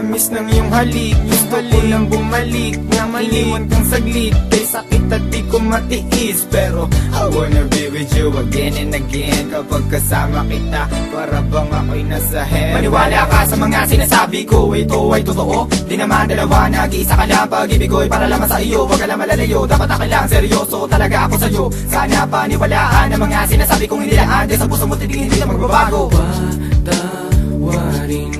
tamis ng iyong halik. Gusto ko lang bumalik. Na kang saglit. Kay sakit at di ko matiis. Pero I wanna be with you again and again. Kapag kasama kita Para bang ako'y nasa heaven. Maniwala ka sa mga sinasabi ko. Ito ay totoo. Di naman dalawa Nag-iisa ka lang. Pag-ibig ko'y para lamang sa iyo. Huwag ka lang malalayo. Dapat ako lang seryoso. Talaga ako sa'yo. Sana paniwalaan Ang mga sinasabi kong hindi laan Di sa puso mo titingin hindi na magbabago. Patawarin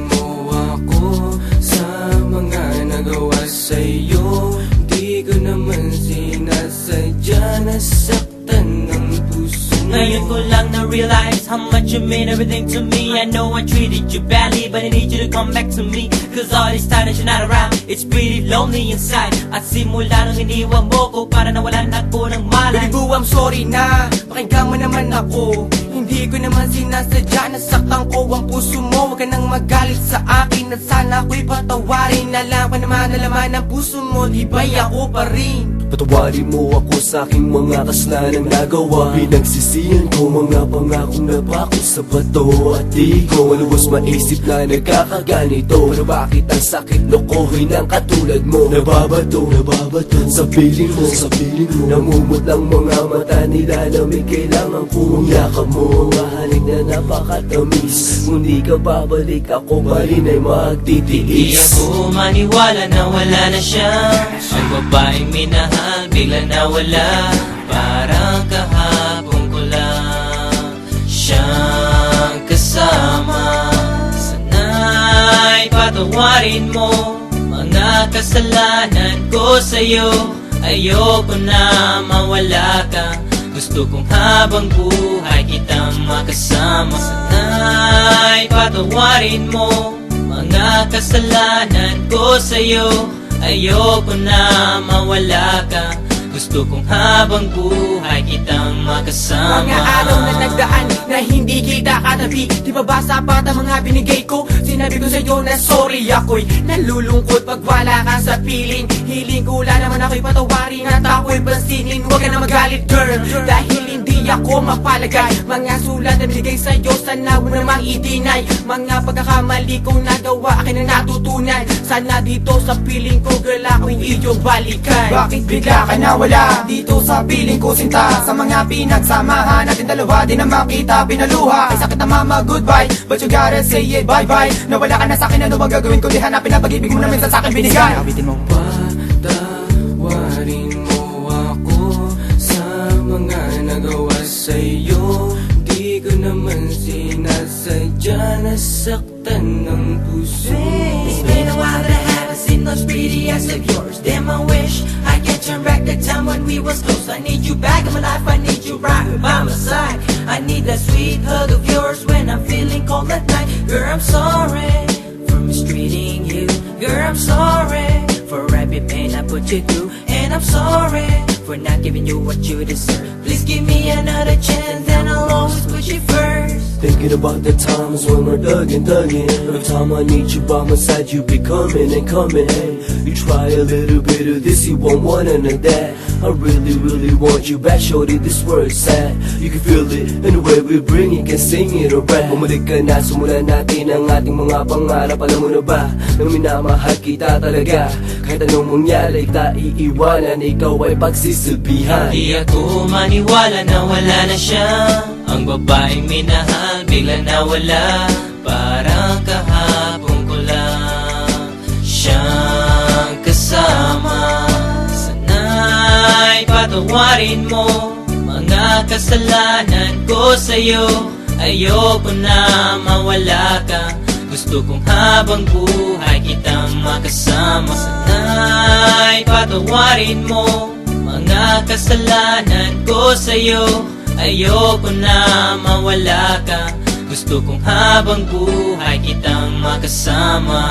sinasadya nasaktan ng puso Ngayon ko lang na-realize how much you mean everything to me. I know I treated you badly but I need you to come back to me. Cause all this time that you're not around It's pretty lonely inside. At simula nung iniwan mo ko Para nawalan ako ng malay. Baby boo, I'm sorry na. Pakinggan mo naman ako Hindi ko naman sinasadya Nasaktan ko ang puso mo. Huwag ka nang magalit sa akin At sana ako'y patawarin. Alam ka naman na laman ng puso mo Di ba ako pa rin? Patawarin mo ako sa aking mga kaslanang nagawa. Pinagsisiyan ko mga pangakong napako sa bato At di ko malubos maisip na nagkakaganito. Pero bakit ang sakit lokohin ng katulad mo? Nababato, nababato Sa piling mo, sa piling mo. Namumot ang mga mata nila na may kailangan kong yakap mo Mahalik na napakatamis. Kung di ka babalik ako pa rin ay Di magtitiis. Ako maniwala na wala na siya. Ang babaeng minahal bigla na wala. Parang kahapon ko lang Siyang kasama. Sana'y patawarin mo Mga kasalanan ko sa'yo. Ayoko na mawala ka. Gusto kong habang buhay kitang makasama Sana'y patawarin mo mga kasalanan ko sa'yo. Ayoko na mawala ka. Gusto kong habang buhay kitang makasama. Mga araw na nagdaan na hindi kita katabi. Di ba ba sapat ang mga binigay ko? Sinabi ko sa'yo na sorry ako'y nalulungkot pag wala ka sa piling. Hiling ko lang naman ako'y patawarin at ako'y pansinin. Huwag ka na magalit girl. Dahil ako mapalagay. Mga sulat na binigay sa'yo sana mo namang i-deny Mga pagkakamali kong nagawa akin na natutunan. Sana dito sa piling ko girl ako'y iyong balikan. Bakit bigla ka nawala? Dito sa piling ko sinta Sa mga pinagsamahan. Natin dalawa Di na makita pinaluha. Ay sakit na mama goodbye. But you gotta say it bye bye Nawala ka na sa'kin ano bang gagawin ko? Di hanapin ang pag-ibig mo na minsan sa'kin binigay. Awitin mo sinasadya nasaktan ng puso. It's been a while that I haven't seen those pretty eyes of yours. Damn I wish I could turn back the time when we was close. I need you back in my life, I need you right by my side. I need that sweet hug of yours when I'm feeling cold at night. Girl I'm sorry for mistreating you. Girl I'm sorry for every pain I put you through. And I'm sorry for not giving you what you deserve. Please give me another chance and I'll always put you first Thinking about the times when we're thugging, thugging Every time I need you by my side, you be coming and coming. You try a little bit of this, you want none of that. I really, really want you back, shorty, this word's sad. You can feel it, in the way we bring it, can sing it or rap. Bumalik ka na, sumulan natin ang ating mga pangarap. Alam mo na ba, na minamahal kita talaga? Kahit anong mangyari, ta iiwanan Ikaw ay pagsisilbihan Di ako maniwala na wala na siya Ang babaeng minahal bigla na wala. Parang kahapon ko lang Siyang kasama. Sana'y patawarin mo Mga kasalanan ko sa'yo. Ayoko na mawala ka. Gusto kong habang buhay kitang makasama. Sana'y patawarin mo Mga kasalanan ko sa'yo Ayoko na mawala ka. Gusto kong habang buhay kitang makasama